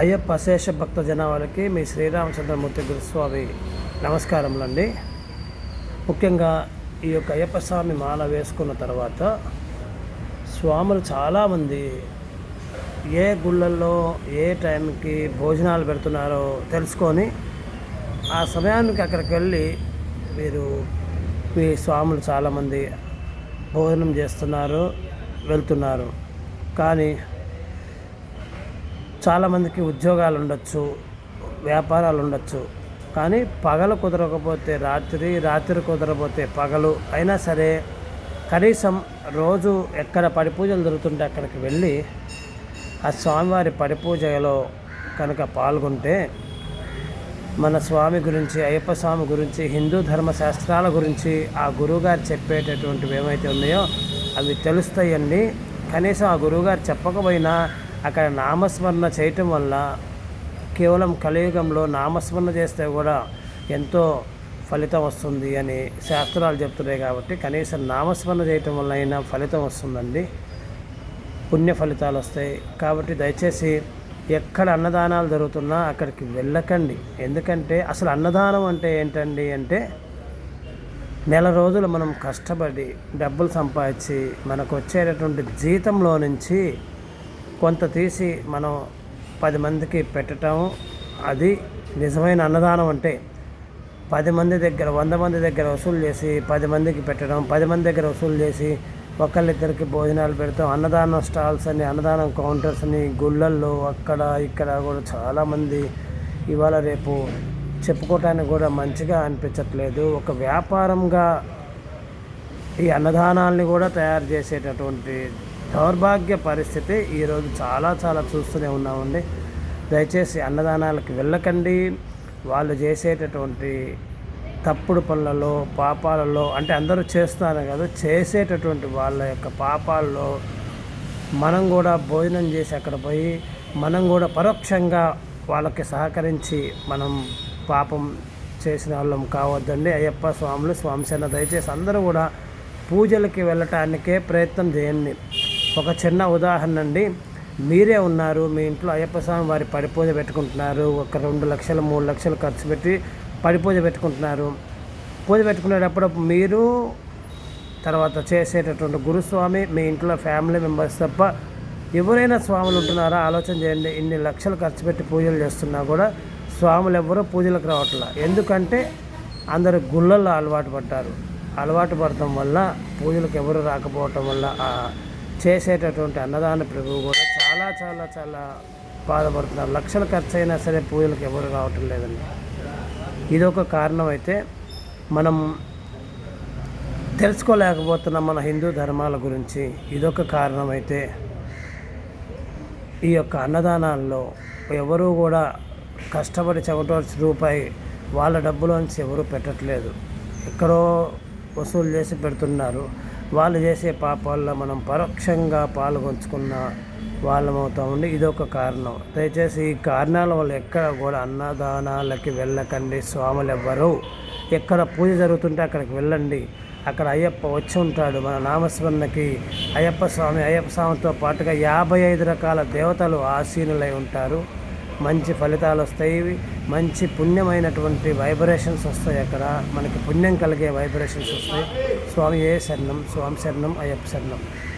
అయ్యప్ప అశేష భక్త జనాభాలకి మీ శ్రీరామచంద్రమూర్తి గురుస్వామి నమస్కారములండి. ముఖ్యంగా ఈ యొక్క అయ్యప్ప స్వామి మాల వేసుకున్న తర్వాత స్వాములు చాలామంది ఏ గుళ్ళల్లో ఏ టైంకి భోజనాలు పెడుతున్నారో తెలుసుకొని ఆ సమయానికి అక్కడికి వెళ్ళి మీరు మీ స్వాములు చాలామంది భోజనం చేస్తున్నారు వెళ్తున్నారు. కానీ చాలామందికి ఉద్యోగాలు ఉండొచ్చు వ్యాపారాలు ఉండొచ్చు. కానీ పగలు కుదరకపోతే రాత్రి రాత్రి కుదరకపోతే పగలు అయినా సరే కనీసం రోజు ఎక్కడ పడి పూజలు జరుగుతుంటే అక్కడికి వెళ్ళి ఆ స్వామివారి పడి పూజలో కనుక పాల్గొంటే మన స్వామి గురించి అయ్యప్ప స్వామి గురించి హిందూ ధర్మ శాస్త్రాల గురించి ఆ గురువుగారు చెప్పేటటువంటివి ఏమైతే ఉన్నాయో అవి తెలుస్తాయండి. కనీసం ఆ గురువుగారు చెప్పకపోయినా అక్కడ నామస్మరణ చేయటం వల్ల కేవలం కలియుగంలో నామస్మరణ చేస్తే కూడా ఎంతో ఫలితం వస్తుంది అని శాస్త్రాలు చెప్తున్నాయి కాబట్టి కనీసం నామస్మరణ చేయటం వల్ల అయినా ఫలితం వస్తుందండి. పుణ్య ఫలితాలు వస్తాయి. కాబట్టి దయచేసి ఎక్కడ అన్నదానాలు జరుగుతున్నా అక్కడికి వెళ్ళకండి. ఎందుకంటే అసలు అన్నదానం అంటే ఏంటండి అంటే నెల రోజులు మనం కష్టపడి డబ్బులు సంపాదించి మనకు వచ్చేటటువంటి జీతంలో నుంచి కొంత తీసి మనం పది మందికి పెట్టడం అది నిజమైన అన్నదానం అంటే పది మంది దగ్గర వంద మంది దగ్గర వసూలు చేసి పది మందికి పెట్టడం పది మంది దగ్గర వసూలు చేసి ఒకళ్ళిద్దరికి భోజనాలు పెడతాం. అన్నదానం స్టాల్స్ అని అన్నదానం కౌంటర్స్ అని గుళ్ళల్లో అక్కడ ఇక్కడ కూడా చాలామంది ఇవాళ రేపు చెప్పుకోవటానికి కూడా మంచిగా అనిపించట్లేదు. ఒక వ్యాపారంగా ఈ అన్నదానాల్ని కూడా తయారు చేసేటటువంటి దౌర్భాగ్య పరిస్థితి ఈరోజు చాలా చాలా చూస్తూనే ఉన్నామండి. దయచేసి అన్నదానాలకు వెళ్ళకండి. వాళ్ళు చేసేటటువంటి తప్పుడు పనులలో పాపాలలో అంటే అందరూ చేస్తున్నారు కదా చేసేటటువంటి వాళ్ళ యొక్క పాపాల్లో మనం కూడా భోజనం చేసి అక్కడ పోయి మనం కూడా పరోక్షంగా వాళ్ళకి సహకరించి మనం పాపం చేసిన వాళ్ళం కావద్దండి. అయ్యప్ప స్వాములు స్వామిసేన దయచేసి అందరూ కూడా పూజలకి వెళ్ళటానికే ప్రయత్నం చేయండి. ఒక చిన్న ఉదాహరణ అండి. మీరే ఉన్నారు మీ ఇంట్లో అయ్యప్ప స్వామి వారి పడిపూజ పెట్టుకుంటున్నారు ఒక రెండు లక్షలు మూడు లక్షలు ఖర్చు పెట్టి పడిపూజ పెట్టుకుంటున్నారు. పూజ పెట్టుకునేటప్పుడు మీరు తర్వాత చేసేటటువంటి గురుస్వామి మీ ఇంట్లో ఫ్యామిలీ మెంబర్స్ తప్ప ఎవరైనా స్వాములు ఉంటున్నారా? ఆలోచన చేయండి. ఇన్ని లక్షలు ఖర్చు పెట్టి పూజలు చేస్తున్నా కూడా స్వాములు ఎవ్వరూ పూజలకు రావట్లా. ఎందుకంటే అందరు గుళ్ళల్లో అలవాటు పడ్డారు. అలవాటు పడటం వల్ల పూజలకు ఎవరు రాకపోవటం వల్ల చేసేటటువంటి అన్నదాన ప్రభువు కూడా చాలా చాలా చాలా బాధపడుతున్నారు. లక్షలు ఖర్చు అయినా సరే పూజలకు ఎవరు రావటం లేదండి. ఇదొక కారణం అయితే మనం తెలుసుకోలేకపోతున్నాం మన హిందూ ధర్మాల గురించి. ఇదొక కారణం అయితే ఈ యొక్క అన్నదానాల్లో ఎవరూ కూడా కష్టపడి చెమటోర్చి రూపాయి వాళ్ళ డబ్బులోంచి ఎవరు పెట్టట్లేదు. ఎక్కడో వసూలు చేసి పెడుతున్నారు. వాళ్ళు చేసే పాపాల్లో మనం పరోక్షంగా పాల్గొంచుకున్న వాళ్ళమవుతామండి ఇదొక కారణం. దయచేసి ఈ కారణాల వల్ల ఎక్కడ కూడా అన్నదానాలకి వెళ్ళకండి స్వాములు ఎవ్వరు ఎక్కడ పూజ జరుగుతుంటే అక్కడికి వెళ్ళండి. అక్కడ అయ్యప్ప వచ్చి ఉంటాడు మన నామస్మరణకి. అయ్యప్ప స్వామి అయ్యప్ప స్వామితో పాటుగా యాభై ఐదు రకాల దేవతలు ఆసీనులై ఉంటారు. మంచి ఫలితాలు వస్తాయి. మంచి పుణ్యమైనటువంటి వైబ్రేషన్స్ వస్తాయి అక్కడ. మనకి పుణ్యం కలిగే వైబ్రేషన్స్ వస్తాయి. స్వామి ఏ శరణం? స్వామి శరణం అయ్యప్ప శరణం.